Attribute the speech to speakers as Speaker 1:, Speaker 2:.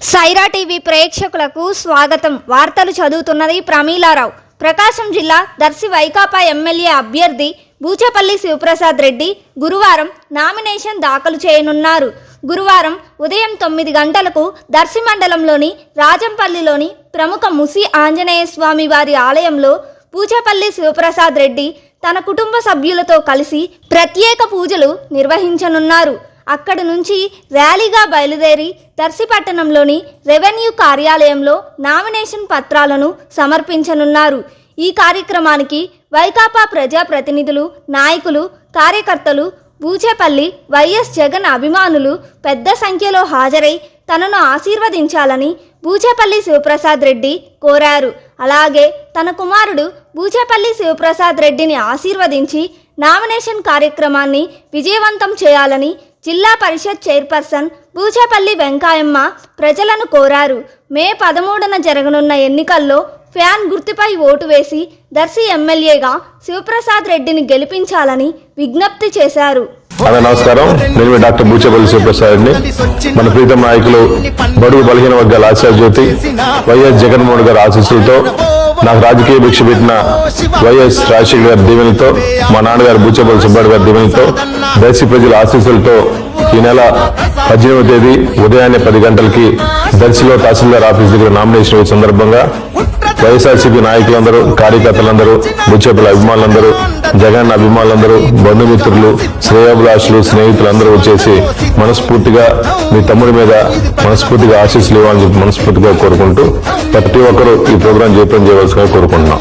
Speaker 1: Sye Raa TV ప్రేక్షకులకు స్వాగతం. వార్తలు చదువుతున్నది ప్రమీలారావు. ప్రకాశం జిల్లా దర్శి వైకాపా ఎమ్మెల్యే అభ్యర్థి బూచపల్లి శివప్రసాద్ రెడ్డి గురువారం నామినేషన్ దాఖలు చేయనున్నారు. గురువారం ఉదయం తొమ్మిది గంటలకు దర్శి మండలంలోని రాజంపల్లిలోని ప్రముఖ ముసి ఆంజనేయ స్వామి వారి ఆలయంలో పూచపల్లి శివప్రసాద్ రెడ్డి తన కుటుంబ సభ్యులతో కలిసి ప్రత్యేక పూజలు నిర్వహించనున్నారు. అక్కడి నుంచి ర్యాలీగా బయలుదేరి దర్శిపట్టణంలోని రెవెన్యూ కార్యాలయంలో నామినేషన్ పత్రాలను సమర్పించనున్నారు. ఈ కార్యక్రమానికి వైకాపా ప్రజా ప్రతినిధులు నాయకులు కార్యకర్తలు బూచేపల్లి వైఎస్ జగన్ అభిమానులు పెద్ద సంఖ్యలో హాజరై తనను ఆశీర్వదించాలని బూచేపల్లి శివప్రసాద్ రెడ్డి కోరారు. అలాగే తన కుమారుడు బూచేపల్లి శివప్రసాద్ రెడ్డిని ఆశీర్వదించి నామినేషన్ కార్యక్రమాన్ని విజయవంతం చేయాలని జిల్లా పరిషత్ చైర్పర్సన్ బూచేపల్లి వెంకాయమ్మ ప్రజలను కోరారు. మే పదమూడున జరగనున్న ఎన్నికల్లో ఫ్యాన్ గుర్తుపై ఓటు వేసి దర్శి ఎమ్మెల్యేగా శివప్రసాద్ రెడ్డిని గెలిపించాలని విజ్ఞప్తి చేశారు.
Speaker 2: అన్న నమస్కారం. నేను డాక్టర్ బూచపల్లి శివప్రసాద్ని. మన ప్రీతం నాయకులు బడుగు బలహీన వర్గాల ఆశాజ్యోతి వైఎస్ జగన్మోహన్ గారి ఆశీస్సులతో నాకు రాజకీయ భిక్ష పెట్టిన వైఎస్ రాజశేఖర్ గారి దీవెనతో మా నాన్నగారు బూచపల్లి సుబ్బారెడ్డి గారి దీవెనతో దేశీ ప్రజల ఆశీస్సులతో ఈ నెల పద్దెనిమిదవ తేదీ ఉదయాన్నే పది గంటలకి దర్శిలో తహసీల్దార్ ఆఫీస్ దగ్గర నామినేషన్ సందర్భంగా వైఎస్ఆర్సీపీ నాయకులందరూ కార్యకర్తలందరూ బుచ్చేపల అభిమానులందరూ జగన్ అభిమానులందరూ బంధుమిత్రులు శ్రేయాభిలాషులు స్నేహితులు అందరూ వచ్చేసి మనస్ఫూర్తిగా మీ తమ్ముడి మీద మనస్ఫూర్తిగా ఆశీస్సులు ఇవ్వాలని చెప్పి మనస్ఫూర్తిగా కోరుకుంటూ ప్రతి ఒక్కరూ ఈ ప్రోగ్రాం జయప్రం చేయవలసిందిగా కోరుకుంటున్నాం.